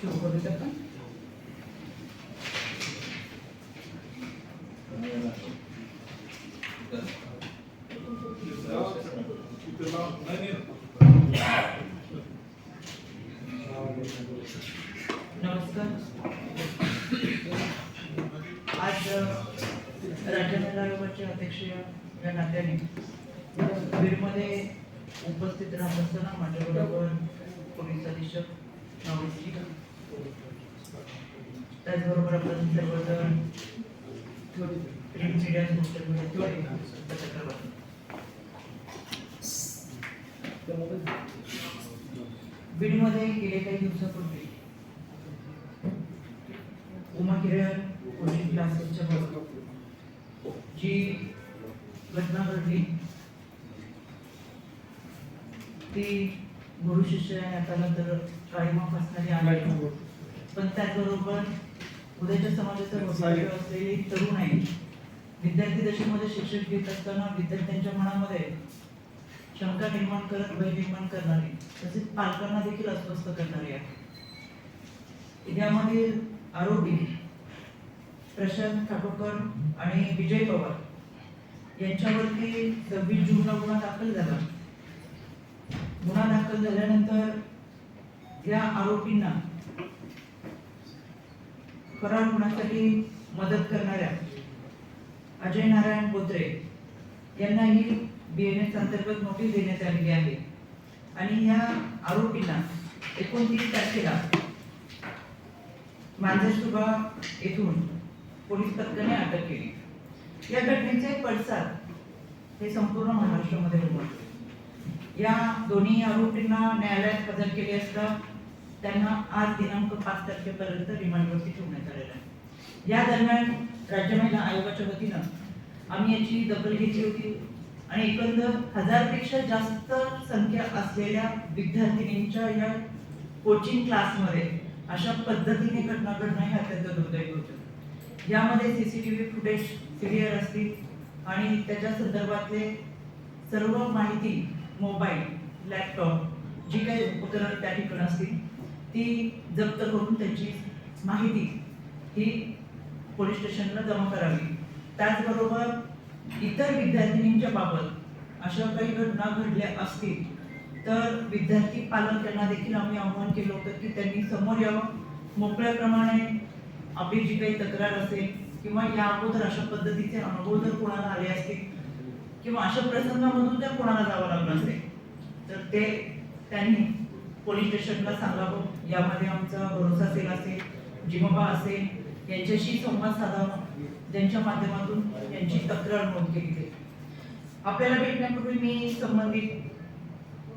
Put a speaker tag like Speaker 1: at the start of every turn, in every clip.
Speaker 1: सुरू करू शकता नमस्कार. आज राज्य आयोगाचे अध्यक्ष या- नात्याने बीडमध्ये उपस्थित राहत असताना माझ्याबरोबर पोलीस अधीक्षक नावची त्याचबरोबर आपण सर्वजण प्रिंट मीडिया सोशल मीडिया बीडमध्ये गेले काही दिवसापूर्वी उमा किरण कोचिंग क्लासेसच्या बरोबर जी घटना घडली ती गुरु शिष्य याला तर काळीमा फसणारी आली पण त्याचबरोबर उद्याच्या समाजाचं भवितव्य असलेली तरुण आहे विद्यार्थी दशेमध्ये शिक्षण घेत असताना विद्यार्थ्यांच्या मनामध्ये शंका निर्माण करत भय निर्माण करणारी तसेच पालकांना देखील अस्वस्थ करणारी आहे. यामधील आरोपी प्रशांत ठाकोकर आणि विजय पवार यांच्यावरती सव्वीस जूनला गुन्हा दाखल झाला. गुन्हा दाखल झाल्यानंतर या आरोपींना फरार होण्यासाठी मदत करणाऱ्या अजय नारायण बोत्रे यांनाही एस अंतर्गत नोटीस देण्यात आलेली आहे. आणि या आरोपींना एकोणतीस तारखेला मांजरसुबा येथून पोलीस पथकाने अटक केली. या घटनेचे पडसाद हे संपूर्ण महाराष्ट्रामध्ये उमटले. या दोन्ही आरोपींना न्यायालयात हजर केले असता त्यांना आज दिनांक पाच तारखेपर्यंत रिमांडवरती ठेवण्यात आलेलं आहे. या दरम्यान राज्य महिला आयोगाच्या वतीनं आम्ही याची दखल घेतली होती आणि एकंदर हजारपेक्षा जास्त संख्या असलेल्या विद्यार्थिनींच्या या कोचिंग क्लासमध्ये अशा पद्धतीने घटना घडणं हे अत्यंत दुर्दैव होतं. यामध्ये C C T V footage सिरियर असतील आणि त्याच्या संदर्भातले सर्व माहिती मोबाईल लॅपटॉप जी काही उपकरण त्या ठिकाणी असतील ती जप्त करून त्याची माहिती ही पोलीस स्टेशनला जमा करावी. त्याचबरोबर इतर विद्यार्थिनींच्या बाबत अशा काही घटना घडल्या असतील तर विद्यार्थी पालक यांना देखील आम्ही आव्हान केलं होतं की त्यांनी समोर यावं. मोकळ्याप्रमाणे आपली जी काही तक्रार असेल किंवा या अगोदर अशा पद्धतीचे अनुभव जर कोणाला आले असतील किंवा अशा प्रसंगामधून जर कोणाला जावं लागलं असेल तर ते त्यांनी पोलीस स्टेशनला सांगावं यामध्ये आमचा भरोसा असेल असेल जिमोबा असेल यांच्याशी संवाद साधावा ज्यांच्या माध्यमातून यांची तक्रार नोंद केली जाईल आपल्याला भेटण्यापूर्वी मी संबंधित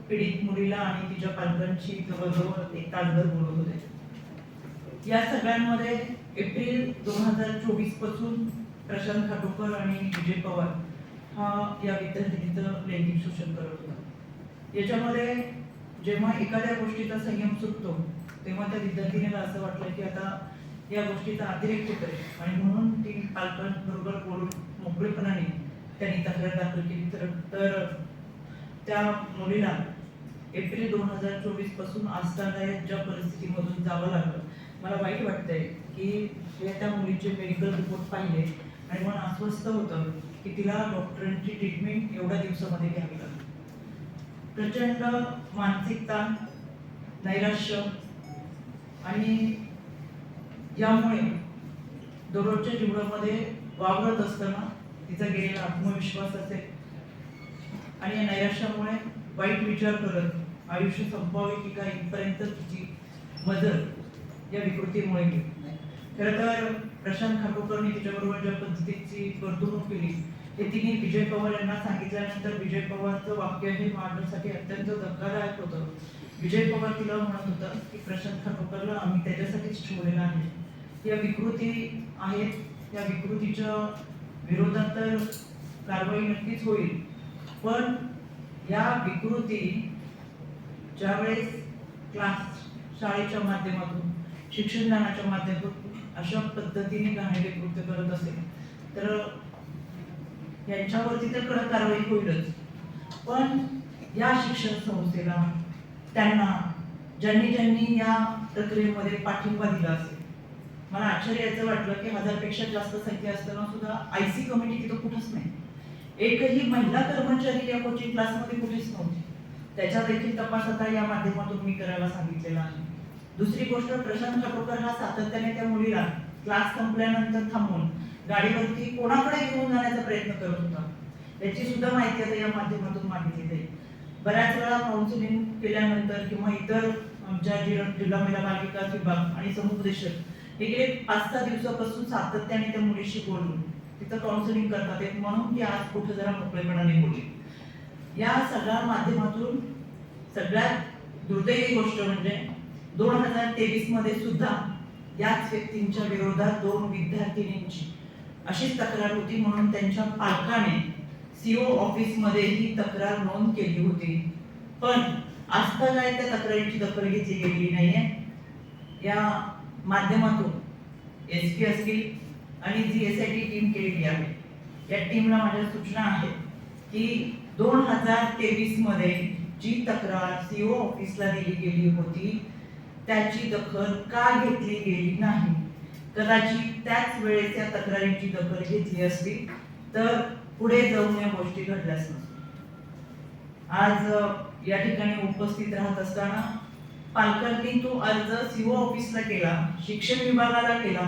Speaker 1: पीडित मुलीला आणि तिच्या पालकांशी जवळजवळ एक तासभर बोलत होते. या सगळ्यांमध्ये एप्रिल दोन हजार चोवीसपासून प्रशांत खाटोकर आणि विजय पवार हा या विद्यार्थिनीचं लैंगिक शोषण करत होता. याच्यामध्ये जेव्हा एखाद्या गोष्टीचा संयम सुटतो तेव्हा त्या विद्यार्थिनीला असं वाटलं की आता या गोष्टीचा अतिरेक होतोय. आणि म्हणून ती पालकांबरोबर बोलून मोकळेपणाने त्यांनी तक्रार दाखल केली. तर तर त्या मुलीला एप्रिल दोन हजार चोवीसपासून आजतागायत ज्या परिस्थितीमधून जावं लागलं मला वाईट वाटतंय की हे त्या मुलीचे मेडिकल रिपोर्ट पाहिले आणि मला अस्वस्थ होतं की तिला डॉक्टरांची ट्रीटमेंट एवढ्या दिवसामध्ये घ्यावी लागली. प्रचंड मानसिक ताण नैराश्य आणि यामुळे दररोजच्या जीवनामध्ये वावरत असताना तिचा गेलेला आत्मविश्वास असेल. आणि या नैराश्यामुळे वाईट विचार करत आयुष्य संपवावे की काय इथपर्यंत तिची मदत या विकृतीमुळे केली खरं तर प्रशांत खाकोकरने तिच्याबरोबर ज्या पद्धतीची वर्तवणूक केली हे तिने विजय पवार यांना सांगितल्यानंतर विजय पवारचं वाक्य हे माझ्यासाठी अत्यंत धक्कादायक होतं. विजय पवार तिला म्हणत होता की प्रशांत खाटोकरला आम्ही त्याच्यासाठीच ठेवलेला आहे. या विकृती आहेत. या विकृतीच्या विरोधात तर कारवाई नक्कीच होईल. पण या विकृती ज्यावेळेस क्लास शाळेच्या माध्यमातून शिक्षणदानाच्या माध्यमातून अशा पद्धतीने घाणेरडे कृत्य करत असेल तर यांच्यावरती तर कडक कारवाई होईलच. पण या शिक्षण संस्थेला त्यांना ज्यांनी ज्यांनी या प्रक्रियेमध्ये पाठिंबा दिला असेल मला आश्चर्याचं वाटलं की हजारपेक्षा जास्त संख्या असताना सुद्धा आय सी कमिटी तिथं कुठंच नाही. एकही महिला कर्मचारी या कोचिंग क्लासमध्ये कुठेच नव्हती. त्याचा देखील तपास आता या माध्यमातून मी करायला सांगितलेला आहे. दुसरी गोष्ट प्रशांत खाटोकर हा सातत्याने त्या मुलीला क्लास संपल्यानंतर थांबून गाडीवरती कोणाकडे घेऊन जाण्याचा प्रयत्न करत होता? याची सुद्धा माहिती आता या माध्यमातून मागितली जाईल बऱ्याच वेळा काउन्सिलिंग केल्यानंतर किंवा इतर आमच्या जिल्हा महिला बालविकास विभाग आणि समुपदेशक हे गेले पाच सहा दिवसापासून सातत्याने त्या मुलीशी बोलून तिथं काउन्सिलिंग करतात एक म्हणून की आज कुठं जरा मोकळेपणाने बोलली. या सगळ्या माध्यमातून सगळ्यात दुर्दैवी गोष्ट म्हणजे दोन हजार तेवीसमध्ये सुद्धा याच व्यक्तींच्या विरोधात दोन विद्यार्थिनींची. अशीच तक्रार होती म्हणून त्यांच्या पालकाने सीओ ऑफिसमध्ये ही तक्रार नोंद केली होती. पण आजता काय त्या तक्रारीची दखल घेतली गेली नाहीये. या माध्यमातून एस पी असतील आणि जी एस आय टी टीम केलेली आहे. या टीमला माझ्या सूचना आहेत की दोन हजार तेवीसमध्ये जी तक्रार सीओ ऑफिसला दिली गेली होती त्याची दखल का घेतली गेली नाही? कदाचित त्याच वेळेस त्या तक्रारीची दखल घेतली असती तर पुढे जाऊन या गोष्टी घडल्याच नसत्या आज या ठिकाणी उपस्थित राहत असताना पालकांनी तो अर्ज सीओ ऑफिसला केला शिक्षण विभागाला केला.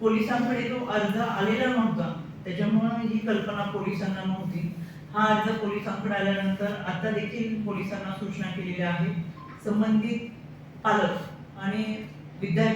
Speaker 1: पोलिसांकडे तो अर्ज आलेला नव्हता. त्याच्यामुळे ही कल्पना पोलिसांना नव्हती. हा अर्ज पोलिसांकडे आल्यानंतर आता देखील पोलिसांना सूचना केलेल्या आहेत. संबंधित पालक आणि विद्यार्थी